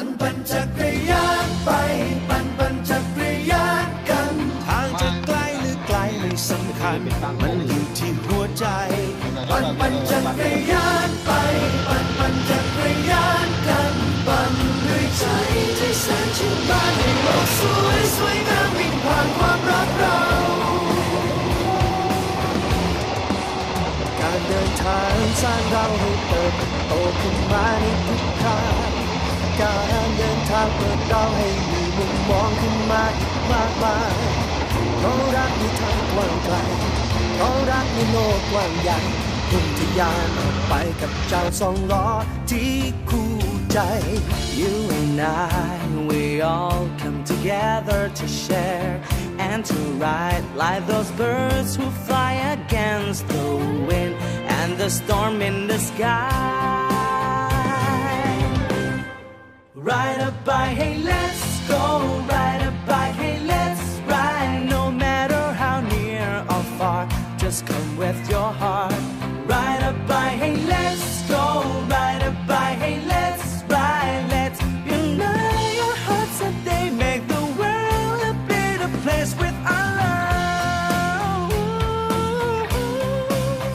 ปั่นปั่นจักรยานไปปั่นปั่นจักรยานกัน ทางจะไกลหรือไกลไม่สำคัญมันอยู่ที่หัวใจ ปั่นปั่นจักรยานไปปั่นปั่นจักรยานกันปั่นด้วยใจที่แสนชื่นบานให้โลกสวยสวยงามวิ่งผ่านความ การเดินทางเปิดเราให้มีมุมมองขึ้นมาอีกมากมายเพราะรักในทางกว้างไกลเพราะรักในโลกกว้างใหญ่พุ่งทะยานออกไปกับเจ้าสองล้อที่คู่ใจ You and I, we all come together to share and to ride like those birds who fly against the wind and the storm in the sky. Ride a bike, hey, let's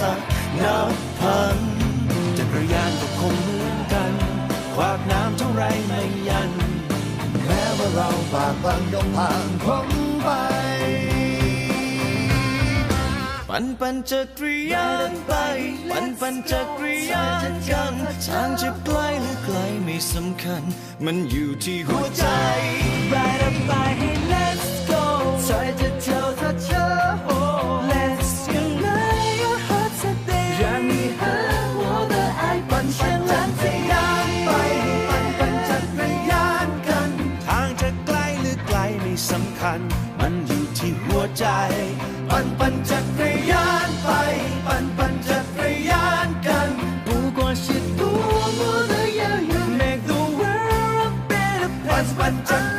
สรรคนับพันจักรยานก็คงเหมือนกัน ขวากน้ำเท่าไรไม่ยัน แม้ว่าเราบากบันก็ผ่านพ้นไป ปั่นปั่นจักรยานไป ปั่นปั่นจักรยานกันทางจะไกลหรือไกลไม่สำคัญ มันอยู่ที่หัวใจ Ride a bike, hey, let's go. ใช้จะ วใจ ปั่นปั่นจักรยานไป ปั่นปั่นจักรยานกัน 不管是多么的遥远，Make the world a better ปั่น place ปั่นจักร